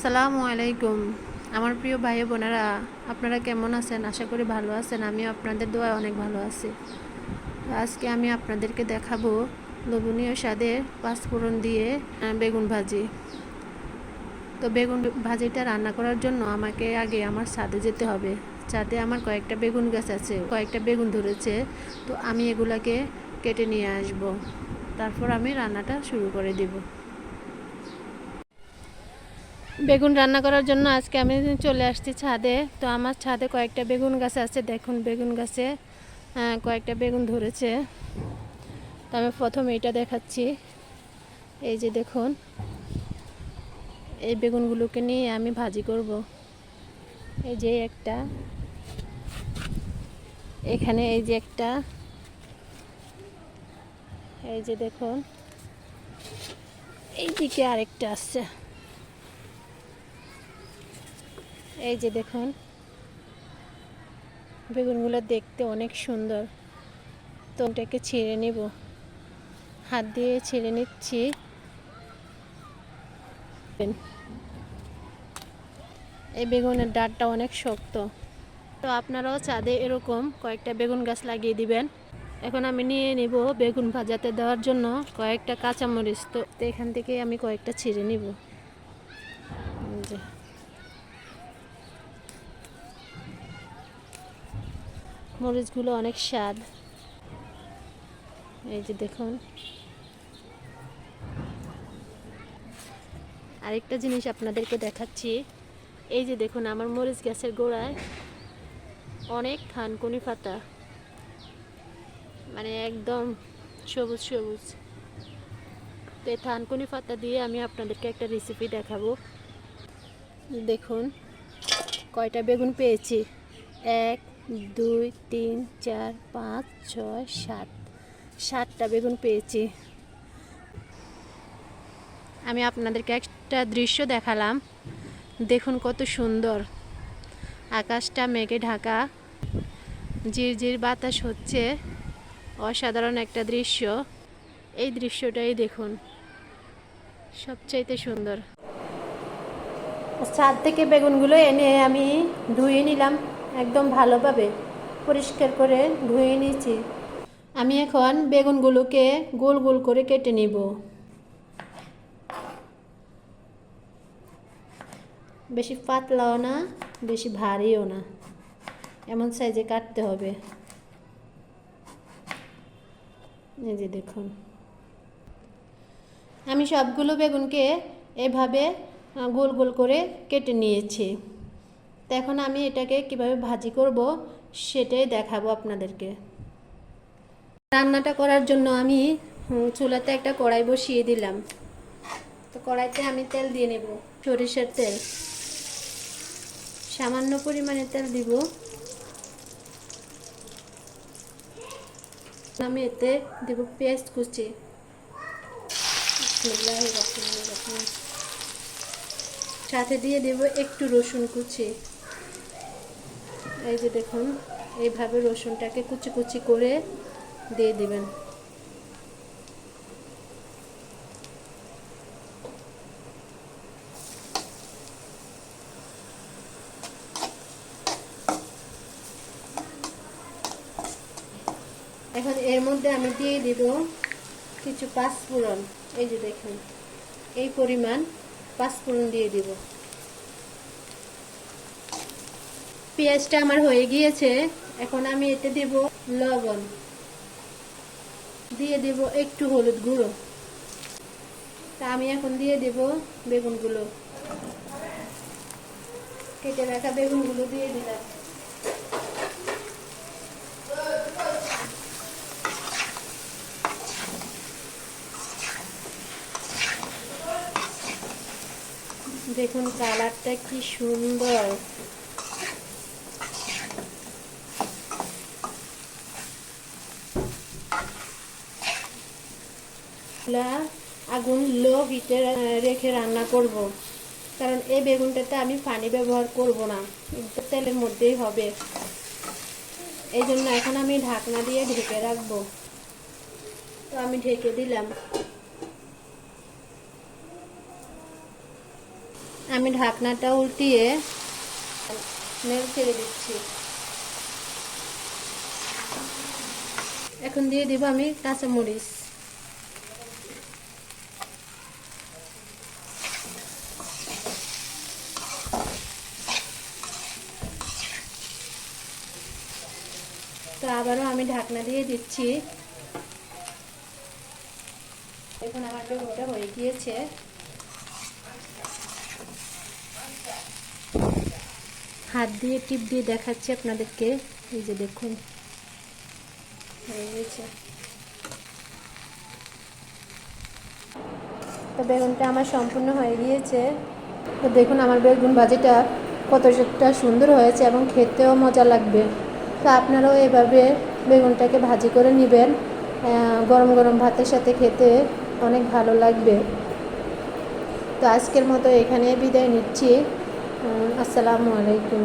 আসসালামু আলাইকুম। আমার প্রিয় ভাই বোনেরা, আপনারা কেমন আছেন? আশা করি ভালো আছেন। আমি আপনাদের দোয়ায় অনেক ভালো আছি। আজকে আমি আপনাদেরকে দেখাবো লোভনীয় স্বাদের পাঁচফোড়ন দিয়ে বেগুন ভাজি। তো বেগুন ভাজিটা রান্না করার জন্য আমাকে আগে আমার ছাদে যেতে হবে। ছাদে আমার কয়েকটা বেগুন গাছ আছে, কয়েকটা বেগুন ধরেছে। তো আমি এগুলাকে কেটে নিয়ে আসব। তারপর আমি রান্নাটা শুরু করে দিব। বেগুন রান্না করার জন্য আজকে আমি চলে আসছি ছাদে। তো আমার ছাদে কয়েকটা বেগুন গাছ আছে, দেখুন বেগুন গাছে কয়েকটা বেগুন ধরেছে। তো আমি প্রথমে এটা দেখাচ্ছি। এই যে দেখুন, এই বেগুনগুলোকে নিয়ে আমি ভাজি করব। এই যে একটা, এখানে এই যে একটা, এই যে দেখুন এই দিকে আরেকটা আসছে। এই যে দেখুন, বেগুনগুলো দেখতে অনেক সুন্দর। তো ওটাকে ছিঁড়ে নেব। হাত দিয়ে ছিঁড়ে নিচ্ছি। এই বেগুনের ডাঁটটা অনেক শক্ত। তো আপনারাও চাঁদে এরকম কয়েকটা বেগুন গাছ লাগিয়ে দিবেন। এখন আমি নিয়ে নেব বেগুন ভাজাতে দেওয়ার জন্য কয়েকটা কাঁচামরিচ। তো তো এখান থেকে আমি কয়েকটা ছিঁড়ে নিব এই যে মরিচগুলো অনেক স্বাদ। এই যে দেখুন। আরেকটা জিনিস আপনাদেরকে দেখাচ্ছি। এই যে দেখুন, আমার মরিচ গ্যাসের গোড়ায় অনেক থানকুনি পাতা। মানে একদম সবুজ সবুজ। তো এই থানকুনি পাতা দিয়ে আমি আপনাদেরকে একটা রেসিপি দেখাবো। দেখুন, কয়টা বেগুন পেয়েছি? এক দুই, তিন, চার, পাঁচ, ছয়, সাত। সাতটা বেগুন পেয়েছি। আমি আপনাদেরকে একটা দৃশ্য দেখালাম। দেখুন কত সুন্দর। আকাশটা মেঘে ঢাকা। ঝিরঝির বাতাস হচ্ছে। অসাধারণ একটা দৃশ্য। এই দৃশ্যটাই দেখুন। সবচাইতে সুন্দর। ছাদ থেকে বেগুনগুলো এনে আমি ধুয়ে নিলাম। একদম ভালোভাবে পরিষ্কার করে ধুয়ে নিয়েছি। আমি এখন বেগুনগুলোকে গোল গোল করে কেটে নিব। বেশি পাতলাও না, বেশি ভারীও না। এমন সাইজে কাটতে হবে। এই যে দেখুন। আমি সবগুলো বেগুনকে এভাবে গোল গোল করে কেটে নিয়েছি। তো এখন আমি এটাকে কীভাবে ভাজি করব সেটাই দেখাবো আপনাদেরকে। রান্নাটা করার জন্য আমি চুলাতে একটা কড়াই বসিয়ে দিলাম। তো কড়াইতে আমি তেল দিয়ে নেব, সরিষার তেল। সামান্য পরিমাণে তেল দিব। আমি এতে দেব পেঁয়াজ কুচি। সাথে দিয়ে দেব একটু রসুন কুচি। এই যে দেখুন, এইভাবে রসুনটাকে কুচি কুচি করে দিয়ে দিবেন। এখন এর মধ্যে আমি দিয়ে দিব কিছু পাঁচ পাঁচফোড়ন। এই যে দেখুন, এই পরিমাণ পাঁচফোড়ন দিয়ে দিব। পেঁয়াজটা আমার হয়ে গিয়েছে, এখন আমি এতে দেব লবণ। দিয়ে দেব একটু হলুদ গুঁড়ো। তা আমি এখন দিয়ে দেব বেগুনগুলো। কেটে রাখা বেগুনগুলো দিয়ে দিলাম। দেখুন কালারটা কি সুন্দর। চুলা আগুন লো হিটে রেখে রান্না করব। কারণ এই বেগুনটাতে আমি পানি ব্যবহার করব না তেলের মধ্যেই হবে। এই জন্য এখন আমি ঢাকনা দিয়ে ঢেকে রাখব। তো আমি ঢেকে দিলাম। আমি ঢাকনাটা উল্টিয়ে নেড়ে ছেড়ে দিচ্ছি। এখন দিয়ে দিব আমি কাঁচামরিচ। তো আবারও আমি ঢাকনা দিয়ে দিচ্ছি। এখন আমার বেগুনটা হয়ে গিয়েছে। হাত দিয়ে টিপ দিয়ে দেখাচ্ছি আপনাদেরকে। এই যে দেখুন, হয়ে গেছে তো বেগুনটা আমার সম্পূর্ণ হয়ে গিয়েছে। তো দেখুন, আমার বেগুন ভাজিটা কতটা সুন্দর হয়েছে এবং খেতেও মজা লাগবে। তো আপনারাও এভাবে বেগুনটাকে ভাজি করে নেবেন। গরম গরম ভাতের সাথে খেতে অনেক ভালো লাগবে। তো আজকের মতো এখানে বিদায় নিচ্ছি। আসসালামু আলাইকুম।